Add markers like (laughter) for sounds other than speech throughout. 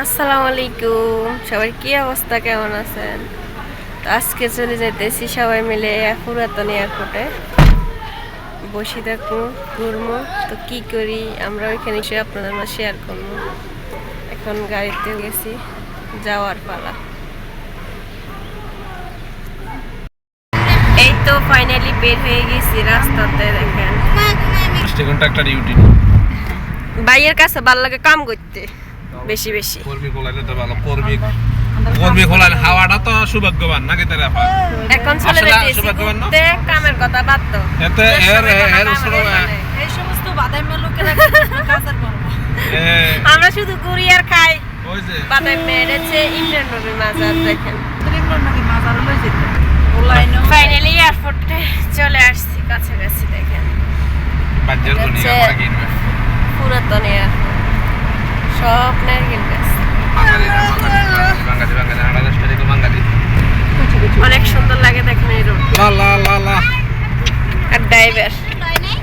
আসসালামু আলাইকুম। সবার কি অবস্থা? কেমন আছেন? তো আজকে চলে যাইতেছি সবাই মিলে পুরাতন এয়ারপোর্টে বসে থাকব ঘুরবো। তো কি করি? আমরা ওইখানে এসে আপনাদের মাঝে শেয়ার করব। এখন গাড়িতে গেছি যাওয়ার পালা। এই তো ফাইনালি বের হয়ে গেছি রাস্তাতে দেখেন। বাইয়ের কাছে ভালো লাগে কাম করতে। বেশি বেশি। কর্মী খোলাইলে তো ভালো। কর্মী কর্মী খোলাইলে হাওয়াটা তো সৌভাগ্যবান নাকি তারা এখন চলে যাইতেছি ঘুরতে, কামের কথা বাদ তো এতে এর এর এই সমস্ত বাদামের লোকেরা কাজের করব আমরা শুধু ঘুরি আর খাই। ওই যে। বাদাম মেরেছে ইমরান নবীর মাজার দেখেন। এগুলো নাকি মাজার লই যেতে ফাইনালি এয়ারপোর্টে চলে আসছি কাছাকাছি দেখেন। পুরাতন এয়ারপোর্ট সব নারকেল গাছ অনেক সুন্দর লাগে দেখেন এই রোড। লা লা লা লা। আর ড্রাইভার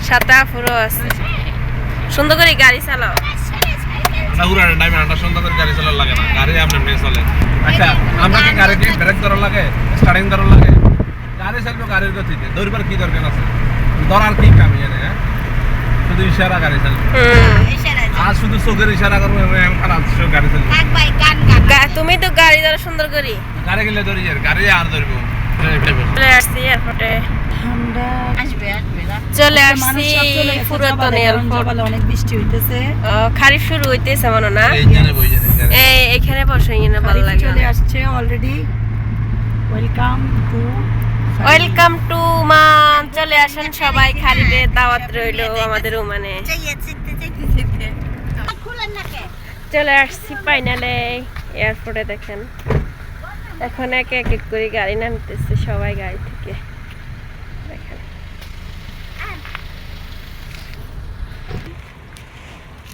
সাথে আফুরও আছে। সুন্দর করে গাড়ি চালাও। না টাইমে করে গাড়ি চালার লাগে না। গাড়ি আমরা এমনি চলে। আচ্ছা আমরা কি গাড়ি ব্রেক ধরা লাগে? স্টার্টিং ধরা লাগে? গাড়ি চালবে গাড়ির গতিতে। দৌড়বার কি দরকার আছে? ধরার কি কাম জানে হ্যাঁ? শুধু ইশারা গাড়ি চালবে আর শুধু চোখের ইশারা করব এমন খারাপ গাড়ি চালবে। গা- তুমি তো গাড়ি দ্বারা সুন্দর করি। গাড়ি গেলে ধরি যার গাড়ি আর ধরবো। চলে আসছি এয়ারপোর্টে। চলে আসছি পুরাতন এয়ারপোর্ট। অনেক বৃষ্টি হইতেছে। খারিফ শুরু হইতেছে মনে না? এই এখানে। বসে না ভালো লাগে। চলে আসছে already welcome to welcome to মান চলে আসেন সবাই খারিফে দাওয়াত রইল আমাদের মানে চলে আসছি ফাইনালে এয়ারপোর্টে দেখেন। এখন এক এক এক করে গাড়ি নামতেছে সবাই গাড়ি থেকে।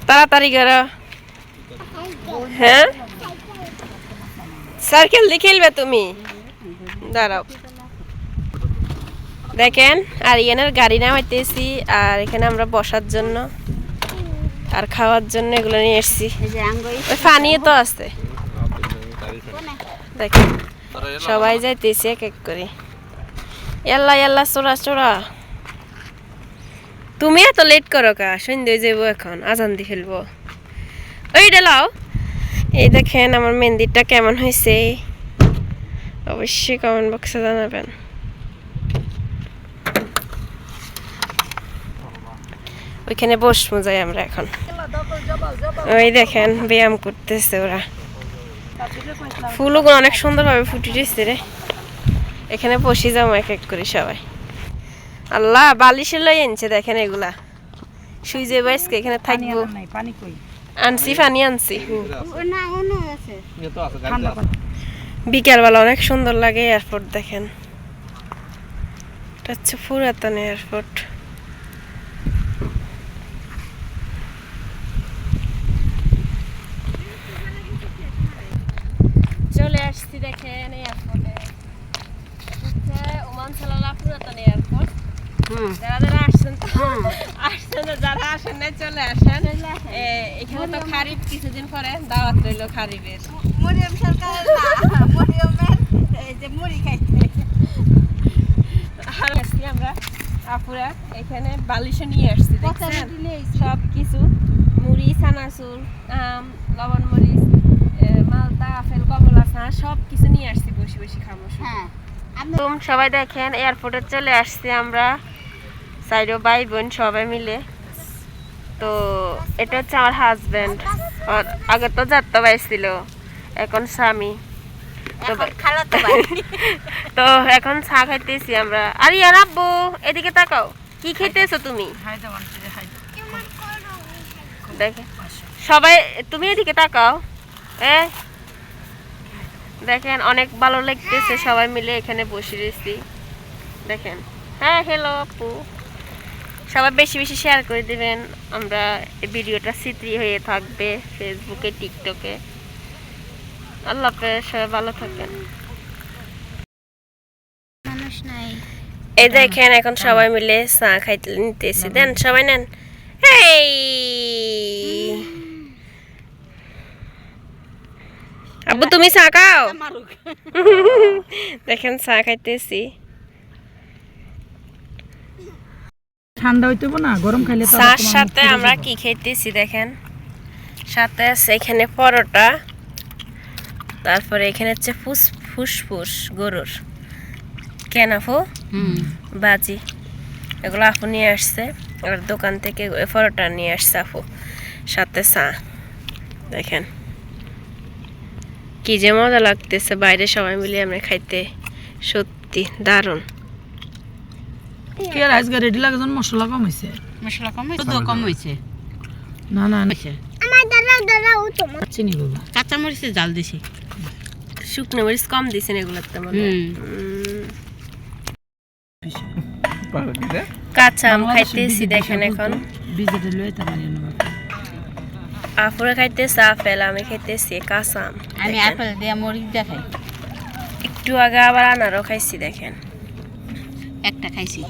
তাড়াতাড়ি করো। হ্যাঁ? সার্কেল দিয়ে খেলবে তুমি? দাঁড়াও। দেখেন আর ইয়ানের গাড়ি নামাইতেছি আর এখানে আমরা বসার জন্য আর খাওয়ার জন্য এগুলো নিয়ে এসছি। ওই পানিও তো আছে। দেখেন সবাই যাইতেছি এক এক করে। এল্লা এল্লা চোরা চোরা। তুমি এত লেট করো কা? সন্ধ্যে যাব এখন আজান দিয়ে ফেলব। ওই ডালাও এই দেখেন আমার মেহেন্দিটা কেমন হয়েছে। অবশ্যই কমেন্ট বক্সে জানাবেন। ওইখানে বসবো যাই আমরা এখন। ওই দেখেন, ব্যায়াম করতেছে ওরা। ফুলগুলো অনেক সুন্দরভাবে ফুটিতেছে রে। এখানে বসে যাব এক এক করে সবাই। আল্লাহ বালিশে লই আনছে দেখেন এগুলা। যে বাইসকে এখানে থাকব। আনছি, পানি আনছি। বিকেলবেলা অনেক সুন্দর লাগে এয়ারপোর্ট দেখেন। এটা হচ্ছে পুরাতন এয়ারপোর্ট চলে আসছি দেখেন এয়ারপোর্টে হচ্ছে ওমান সালালা পুরাতন এয়ারপোর্ট হুম যারা যারা আসছেন আসছেন যারা আসেন না চলে আসেন। এখানে তো খারিফ কিছুদিন পরে দাওয়াত রইল খারিফের। মরিয়ম সরকার মরিয়মের এই যে মুড়ি খাইছে। আর আসছি আমরা আপুরা এখানে বালিশে নিয়ে আসছি দেখছেন? সব কিছু মুড়ি চানাচুর আম লবণ মরিচ মালটা আপেল কমলা চা সব কিছু নিয়ে আসছি বসে বসে খাব হ্যাঁ। সবাই দেখেন এয়ারপোর্টে চলে আসছি আমরা। সাইডও ভাই বোন সবাই মিলে। তো এটা হচ্ছে আমার হাজব্যান্ড আগে তো যাত্রা ভাই ছিল এখন স্বামী। তো এখন (laughs) চা খাইতেছি আমরা। আরে আর আব্বু এদিকে তাকাও। কি খেতেছো তুমি? দেখে। সবাই তুমি এদিকে তাকাও। এ দেখেন অনেক ভালো লাগতেছে সবাই মিলে এখানে বসে রয়েছি। দেখেন। হ্যাঁ হ্যালো আপু। সবাই বেশি বেশি শেয়ার করে দিবেন। আমরা এই ভিডিওটা স্মৃতি হয়ে থাকবে ফেসবুকে টিকটকে আল্লাহ হাফেজ সবাই ভালো থাকেন। এই দেখেন এখন সবাই মিলে চা খাইতে নিতেছি। দেন সবাই নেন। এই! আব্বু তুমি চা খাও? দেখেন চা খাইতেছি। ঠান্ডা হইতে না গরম খাইলে চার সাথে আমরা কি খাইতেছি দেখেন? সাথে আছে এখানে পরোটা তারপরে এখানে হচ্ছে ফুস ফুসফুস গরুর কেন আপু বাজি। এগুলো আপু নিয়ে আসছে আর দোকান থেকে পরোটা নিয়ে আসছে আপু। সাথে চা দেখেন। কি যে মজা লাগতেছে বাইরে সবাই মিলে আমরা খাইতে সত্যি দারুণ। কি আর আজকে রেডি লাগে যখন মশলা কম হয়েছে মশলা কম হয়েছে তো কম হয়েছে না না না। হয়েছে চিনি বাবা কাঁচা মরিচে জাল দিছি। শুকনো মরিচ কম দিয়েছেন এগুলোতে মনে। কাঁচা আম খাইতেছি দেখেন এখন। বিজেতে লয়ে তা নেব আপুরে খাইতেছে আপেল আমি খাইতেছি কাঁচা আম। আমি। আপেল দিয়ে মরিচ দেখাই একটু আগে আবার আনারও খাইছি দেখেন। একটা খাইছি।